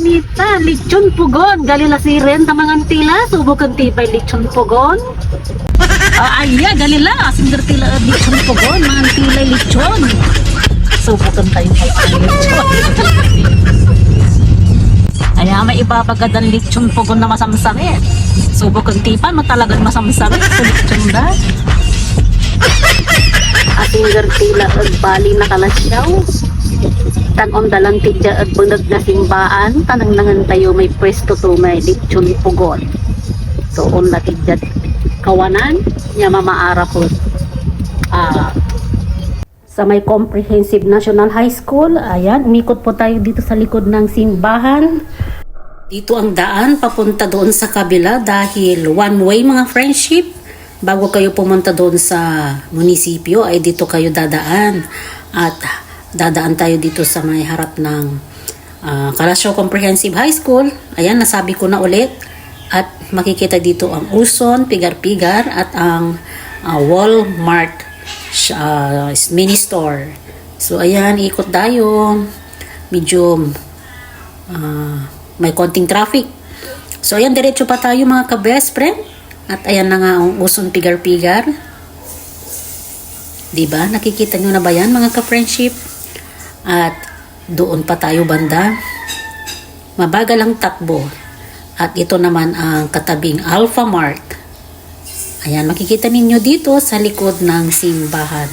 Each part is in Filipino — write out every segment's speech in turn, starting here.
nita, lechon pugon. Galila si Ren tamangan tila, subukan tipay lechon pugon. Ah, ayya, galila, sindir tila lechon pugon, mangan tila lechon. Subukan tayo kay lechon. Kaya may ibabagadan lechon pugon na masamsamit. Subukan tipan mo talagang masamsamit sa lechon da. Ating gartila ag bali na kalasyaw. Tanon dalang tidya at bunag na simbaan, tanang nangan tayo may pwesto to may lechon pugon. Doon na tidya kawanan, niya mamaara po. Ah, sa may Comprehensive National High School, ayan, umikot po tayo dito sa likod ng simbahan. Dito ang daan papunta doon sa kabila dahil one way mga friendship. Bago kayo pumunta doon sa munisipyo ay dito kayo dadaan. At dadaan tayo dito sa may harap ng uh, Kalasyo Comprehensive High School. Ayan, nasabi ko na ulit. At makikita dito ang Uson, Pigar-Pigar at ang uh, Walmart uh, mini store. So ayan, ikot tayo. Medyo uh, may konting traffic. So ayan, diretso pa tayo mga ka-best friend. At ayan na nga ang Uson, Pigar-Pigar. Diba? Nakikita nyo na ba yan mga ka-friendship? At doon pa tayo banda. Mabagal ang takbo. At ito naman ang katabing Alpha Mart. Ayan, makikita ninyo dito sa likod ng simbahan.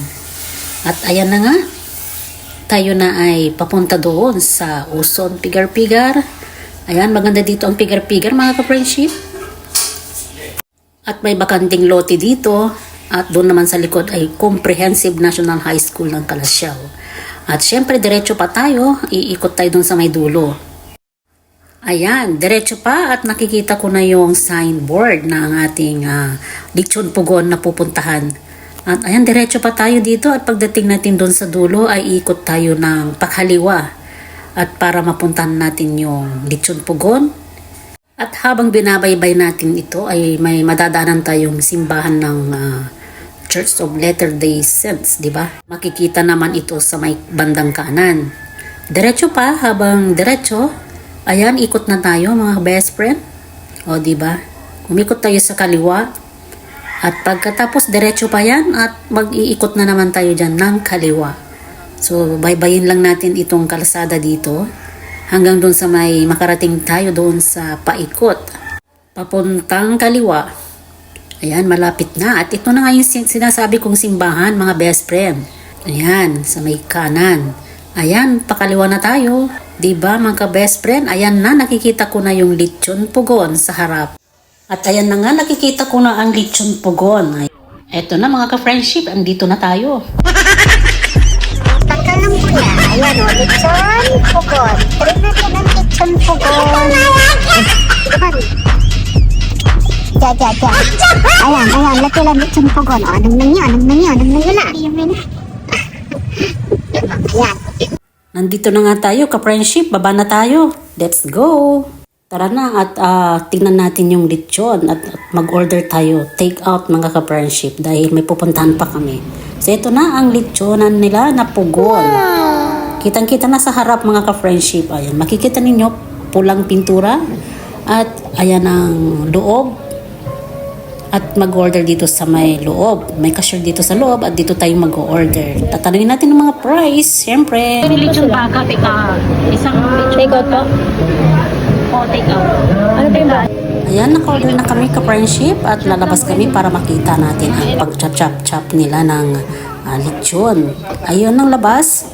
At ayan na nga, tayo na ay papunta doon sa Uson Pigar-Pigar. Ayan, maganda dito ang Pigar-Pigar mga ka-friendship. At may bakanting lote dito. At doon naman sa likod ay Comprehensive National High School ng Kalasyaw. At syempre, diretso pa tayo. Iikot tayo doon sa may dulo. Ayan, diretso pa at nakikita ko na yung signboard ng ating uh, lechon pugon na pupuntahan. At ayan, diretso pa tayo dito at pagdating natin doon sa dulo ay ikot tayo ng paghaliwa. At para mapuntahan natin yung lechon pugon. At habang binabaybay natin ito ay may madadaanan tayong simbahan ng uh, Church of Latter-day Saints, di ba? Makikita naman ito sa may bandang kanan. Diretso pa habang diretso Ayan, ikot na tayo mga best friend. O, di ba? Umikot tayo sa kaliwa. At pagkatapos, diretso pa yan at mag-iikot na naman tayo dyan ng kaliwa. So, baybayin lang natin itong kalsada dito hanggang doon sa may makarating tayo doon sa paikot. Papuntang kaliwa. Ayan, malapit na. At ito na nga yung sin- sinasabi kong simbahan, mga best friend. Ayan, sa may kanan. Ayan, pakaliwa na tayo. 'Di ba mga ka-best friend? Ayan na, nakikita ko na yung lechon pugon sa harap. At ayan na nga, nakikita ko na ang lechon pugon. Ay- Eto na mga ka-friendship, andito na tayo. Pagkalam ko na, ayan o, lechon pugon. Try natin ang lechon pugon. Diban? Ja, ja, ja. Ayan, ayan, lati lang lechon pugon. O, anong nanyo, anong nanyo, anong nanyo na? Ayan. Nandito na nga tayo, ka-friendship, baba na tayo. Let's go! Tara na at ah, tingnan natin yung lechon at, at mag-order tayo. Take out mga ka-friendship dahil may pupuntahan pa kami. So ito na ang lechonan nila na pugon. Kitang-kita na sa harap mga ka-friendship. Ayan, makikita ninyo pulang pintura at ayan ang loob at mag-order dito sa may loob. May cashier dito sa loob at dito tayo mag-order. Tatanungin natin ng mga price, syempre. Lechon baka, teka. Isang Take out po? O, take out. Ano ba yung ba? Ayan, naka-order na kami ka-friendship at lalabas kami para makita natin ang pag-chop-chop-chop nila ng ah, lechon. Ayun ang labas.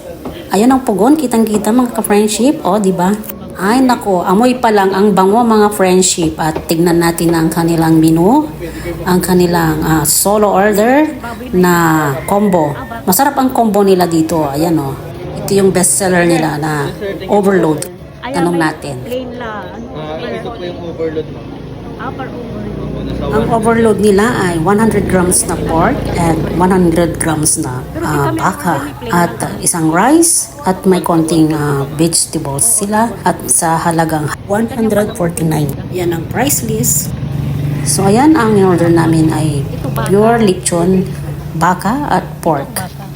Ayun ang pugon, kitang-kita mga ka-friendship. O, di ba? Ay nako, amoy pa lang ang bango mga friendship at tignan natin ang kanilang menu, ang kanilang ah, solo order na combo. Masarap ang combo nila dito, ayan o. Ito yung bestseller nila na overload. Tanong natin. Plain lang. Ah, ito po yung overload mo. Upper over. Ang overload nila ay 100 grams na pork and 100 grams na ah, baka at isang rice at may konting ah, vegetables sila at sa halagang 149. Yan ang price list. So ayan ang in-order namin ay pure lechon baka at pork.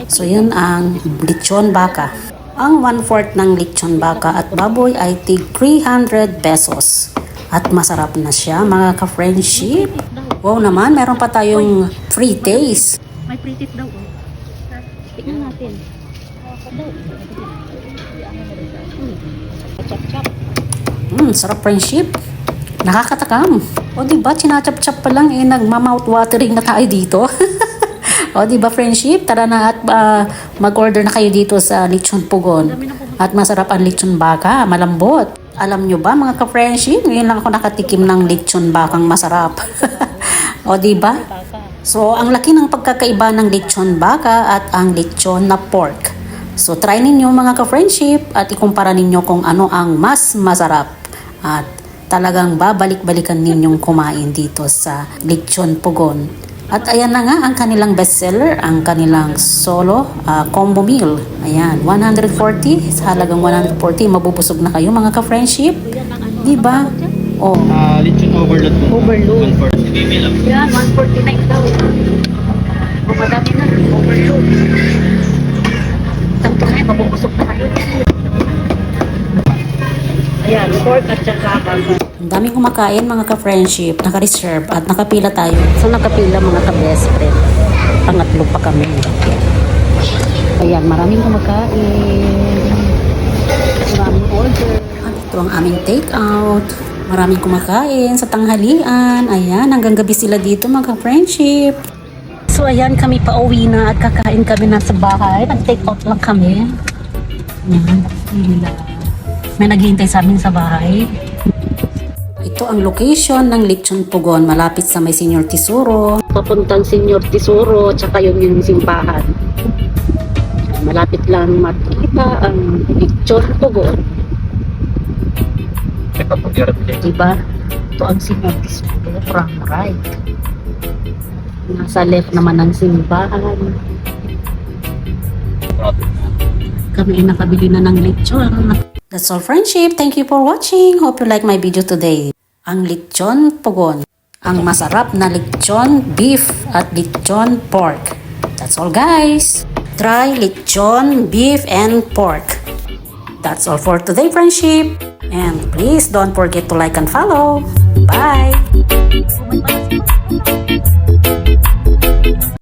So yun ang lechon baka. Ang 1/4 ng lechon baka at baboy ay tig 300 pesos. At masarap na siya mga ka-friendship. Wow naman, meron pa tayong free taste. May pretty daw. Oh. Tingnan natin. Hmm, sarap friendship. Nakakatakam. O di ba chinachap-chap pa lang eh nagma-mouth watering na tayo dito. o di ba friendship? Tara na at ah, mag-order na kayo dito sa Lechon Pugon. At masarap ang lechon baka, malambot. Alam nyo ba mga ka-friendship, ngayon lang ako nakatikim ng lechon bakang masarap. o di ba? So, ang laki ng pagkakaiba ng lechon baka at ang lechon na pork. So, try ninyo mga ka-friendship at ikumpara ninyo kung ano ang mas masarap. At talagang babalik-balikan ninyong kumain dito sa lechon pugon. At ayan na nga ang kanilang bestseller, ang kanilang solo ah, combo meal. Ayan, 140, sa halagang 140, mabubusog na kayo mga ka-friendship. Di ba? Oh, Ah, lechon overload. Overload. 140 baby lang. Yan, 149 daw. O, madami na. Overload. Sakto na mabubusog na kayo. Ayan, pork at saka baka. Ang daming kumakain mga ka-friendship, naka-reserve at nakapila tayo. So nakapila mga ka-best friend. Pangatlo pa kami. Ayan, maraming kumakain. Maraming order. At ito ang aming take out. Maraming kumakain sa tanghalian. Ayan, hanggang gabi sila dito mga ka-friendship. So ayan, kami pauwi na at kakain kami na sa bahay. Nag-take out lang kami. Ayan, nila. May naghihintay sa amin sa bahay. Ito ang location ng Lechon Pugon, malapit sa may Senior Tesoro. Papuntang Senior Tesoro, tsaka yun yung simbahan. Malapit lang makita ang Lechon Pugon. Diba? Ito ang Senior Tesoro from right. Nasa left naman ang simbahan. Kami ay nakabili na ng lechon. That's all friendship. Thank you for watching. Hope you like my video today. Ang lechon pugon. Ang masarap na lechon beef at lechon pork. That's all guys. Try lechon beef and pork. That's all for today friendship. And please don't forget to like and follow. Bye!